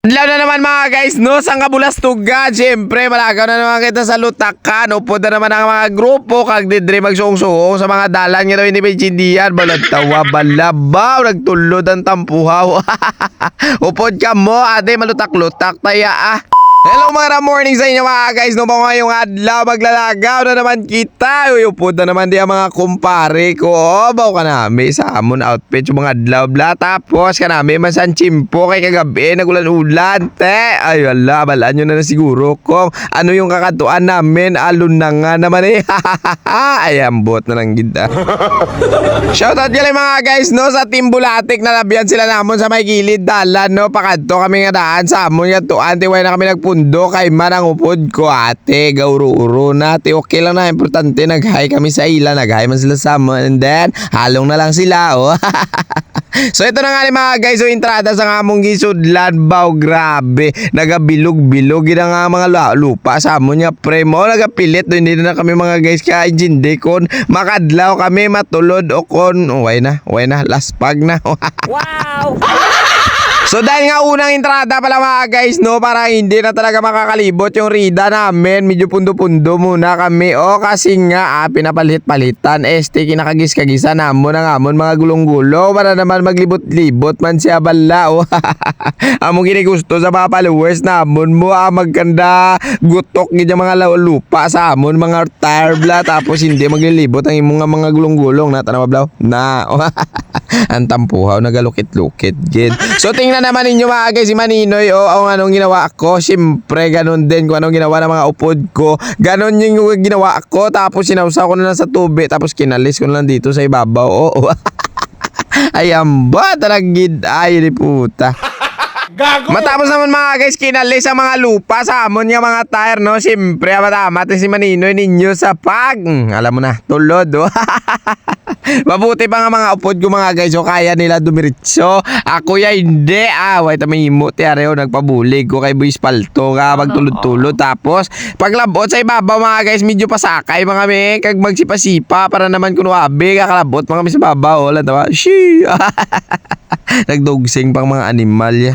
Adlaw na naman mga guys, no? Sang kabulastugan. Siyempre, malagaw na naman kita sa lutakan. Upod na naman ang mga grupo. Kag didre magsuong-suong sa mga dalan nga daw hindi may chindiyan. Balad tawa, balabaw. Nagtulod ang tampuhaw. Upod ka mo, ate, malutak-lutak. Taya ah. Hello mga morning sa inyo mga guys. No mga ngayong adlaw maglalagaw na naman kita. Uyupod na naman di ang mga kumpare ko. Oh, Baw ka namin sa amon outfit yung mga adlaw bla. Tapos ka namin masan chimpo kay kagabi Nagulan-ulan te. Ay wala balaan nyo na na siguro kung Ano yung kakatuan namin. Alun na nga naman eh. Ay ambot na lang gita Shoutout galing mga guys no sa Team Bulatik. Na labihan sila namon sa may gilid. Dalan no pakadto kami nga daan sa amon nga tuan. Tiway na kami nagpundo kay manang upod ko ate gauro-uro na te okay lang na importante naghay kami sa ila naghay man sila sa and then halong na lang sila oh So ito na nga ni mga guys, so entrada sa nga mong gisudlan baw grabe. Nagabilog-bilog gina nga mga lupa sa amon nga pre mo nagapilit do hindi na kami mga guys ka injinde kon makadlaw kami matulod o kon uway na, uway na last pag na. Wow! So dahil nga unang entrada pala mga guys no para hindi na talaga makakalibot yung rida namin medyo pundo-pundo muna kami. O kasi nga ah, pinapalit-palitan. Este kinakagis-kagisa namon ang amon mga gulong-gulo. Para naman maglibot-libot man siya bala o. Among ginigusto sa followers namon mo ah, magkanda gutok gid mga lupa sa amon mga tire bla tapos hindi maglilibot ang imong mga gulong-gulong. Na tanaw blaw na ang tampuhaw nagalukit-lukit gid so tingnan naman ninyo mga guys si Maninoy o ang anong ginawa ko? Siyempre ganun din kung anong ginawa ng mga upod ko. Ganun yung ginawa ko. Tapos sinawsaw ko na lang sa tubig. Tapos kinalis ko na lang dito sa ibabaw. Oo Ayan ba? Talagid ay puta. Gago! Matapos naman mga guys, kinalis ang mga lupa sa amon nga mga tire, no? Siyempre, matamat si Maninoy ninyo sa pag. Mm, alam mo na, tulod, oh. Mabuti pa nga mga upod ko mga guys, so kaya nila dumiritso. Ako ya hindi, ah. Wait, may imo, tiareo, nagpabulig ko kay Boy Spalto nga, magtulod-tulod. Tapos, paglabot sa ibabaw mga guys, medyo pasakay mga kami, kag magsipa-sipa para naman kuno abi, kakalabot mga kami sa babaw. Wala, tawa, shee! Nagdogsing pang mga animal, ya.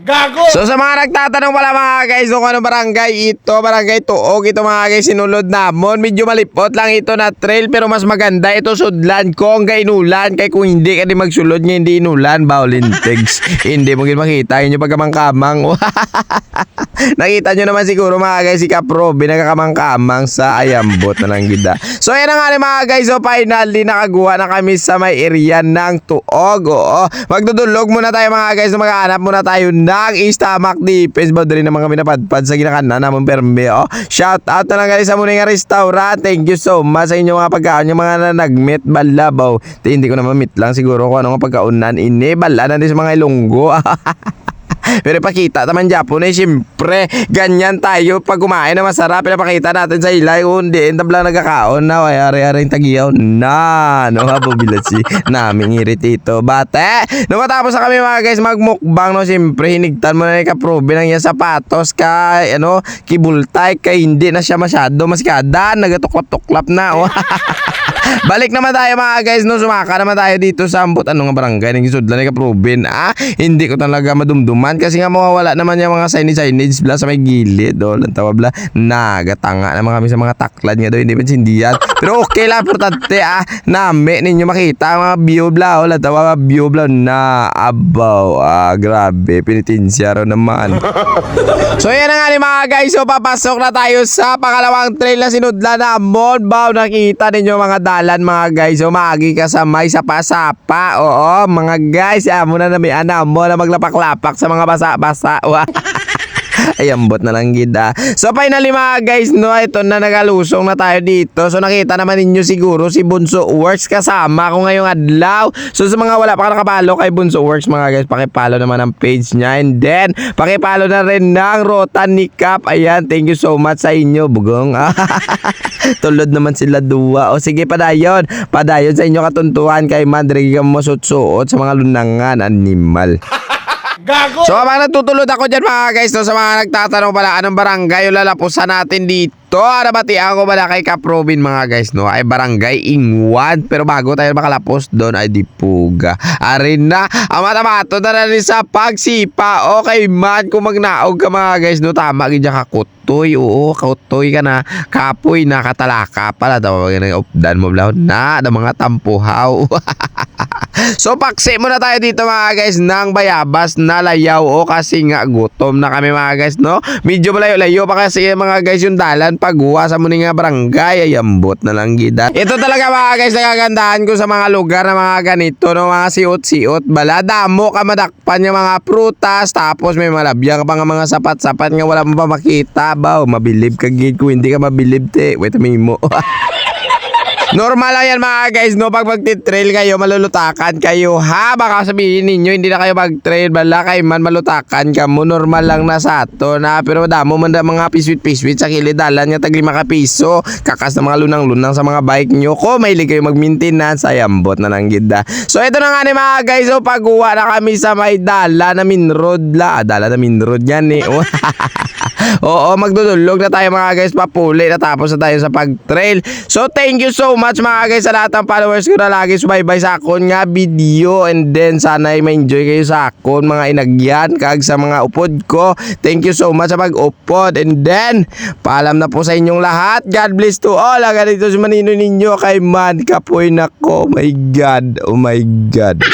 Gago! So sa mga nagtatanong pala mga guys kung ano barangay ito, barangay Tuog, ito mga guys sinulod namon. Medyo malipot lang ito na trail pero mas maganda ito sudlan ko ang inulan. Kay kung hindi ka di magsulod nga hindi inulan, bawlin tegs. hindi mo makita yun yung pagkamang-kamang. Nakita nyo naman siguro mga guys si Kaprobe nagkakamang-kamang sa Ayambot na lang gida. So yan na nga ni mga guys, so finally nakaguha na kami sa may area ng Tuog. Oo, magdudulog muna tayo mga guys, maghahanap muna tayo ng stomach defense. Ba't rin naman kami napadpad sa ginakanan naman perme. Oh. Shout out na lang guys sa muna nga restaurant. Thank you so much sa inyo mga pagkaon. Yung mga na nag-meet balabaw. Di, hindi ko naman meet lang siguro kung ano nga pagkaunan. Ini, bala na din sa mga ilonggo. Pero pakita naman Japon eh, siyempre, ganyan tayo. Pag kumain na masarap, pinapakita natin sa ilay, kung hindi, tabla nagkakaon na, ay ari-ari yung tagiyaw. Na, no, habubilat si naming iritito. Bate, no matapos na kami mga guys magmukbang, no, siyempre, hinigtan mo na yung kaprobe ng yung sapatos, kay, ano, kibultay, kay hindi na siya masyado maskada, nagatuklap-tuklap na, oh. Balik naman tayo mga guys, no, sumaka naman tayo dito sa ambot, ano nga barangay, ng isudlan ni kaproben, ah, hindi ko talaga madumduman, kasi nga mawawala naman yung mga signage-signage bla sa may gilid, do, lang tawa bla, nagatanga naman kami sa mga taklad nga do, hindi pa sindihan, pero okay lang, importante, ah, nami ninyo makita, ang mga view bla, wala tawa, view bla, na, abaw, ah, grabe, pinitinsya raw naman. So yan na nga ni mga guys, so papasok na tayo sa pangalawang trail na sinudlan na Bow. Nakita ninyo mga dalan mga guys, so maagi ka sa may sapa-sapa. Oo, mga guys, amo na na may ana mo na maglapak-lapak sa mga basa-basa. Ay, ambot na lang gida. So finally mga guys, no, ito na nagalusong na tayo dito. So nakita naman ninyo siguro si Bunso Works kasama ko ngayong adlaw. So sa mga wala pa nakapalo kay Bunso Works mga guys, pakipalo naman ang page niya. And then, pakipalo na rin ng Rotan ni Cap. Ayan, thank you so much sa inyo, bugong. Tulod naman sila duwa. O sige, padayon. Padayon sa inyo katuntuhan kay Madre mo suot sa mga lunangan, animal. Gago! So habang nagtutulod ako dyan mga guys, no, sa mga nagtatanong pala anong barangay yung lalapusan natin dito. Nabati ako pala kay Kaprobin mga guys, no? Ay barangay Ingwan. Pero bago tayo makalapos doon ay Dipuga. Arin na, ang matamato na rin sa pagsipa. Okay man, kung magnaog ka mga guys, no? Tama, ganyan ka kutoy. Oo, kutoy ka na. Kapoy na, katalaka pala. Tawag na updan mo blaw na. Da mga tampuhaw. So paksi muna tayo dito mga guys ng bayabas na layaw. O kasi nga gutom na kami mga guys no. Medyo malayo-layo pa kasi mga guys yung dalan. Paghuwa sa muni nga barangay ay ambot na lang gida. Ito talaga mga guys nagagandahan ko sa mga lugar na mga ganito no? Mga siot-siot. Bala damo ka yung mga prutas. Tapos may malabyan ka pa nga mga sapat-sapat nga wala mo pa makita. Ba mabilib ka gid kung hindi ka mabilib te. Wait a minute mo. Normal lang yan mga guys, no? Pag magtitrail kayo, malulutakan kayo, ha? Baka sabihin ninyo, hindi na kayo mag-trail, bala kayo man malutakan ka mo. Normal lang na sa ato, na. Pero damo man da mga piswit-piswit sa kilidalan nga tag lima ka piso. Kakas na mga lunang-lunang sa mga bike nyo. Ko, may kayo mag-maintenance, ay ambot na lang gida. So, ito na nga ni mga guys, so pagkuha na kami sa may dala na minroad la. Ah, dala na minroad yan eh. Oo, magdudulog na tayo mga guys, papuli na tapos na tayo sa pag-trail. So, thank you so much mga guys sa lahat ng followers ko na lagi subaybay sa akon nga video and then sana ay ma-enjoy kayo sa akon mga inagyan kag sa mga upod ko. Thank you so much sa pag-upod and then paalam na po sa inyong lahat. God bless to all. Aga dito si Manino ninyo kay Man Kapoy nako. My God. Oh my God.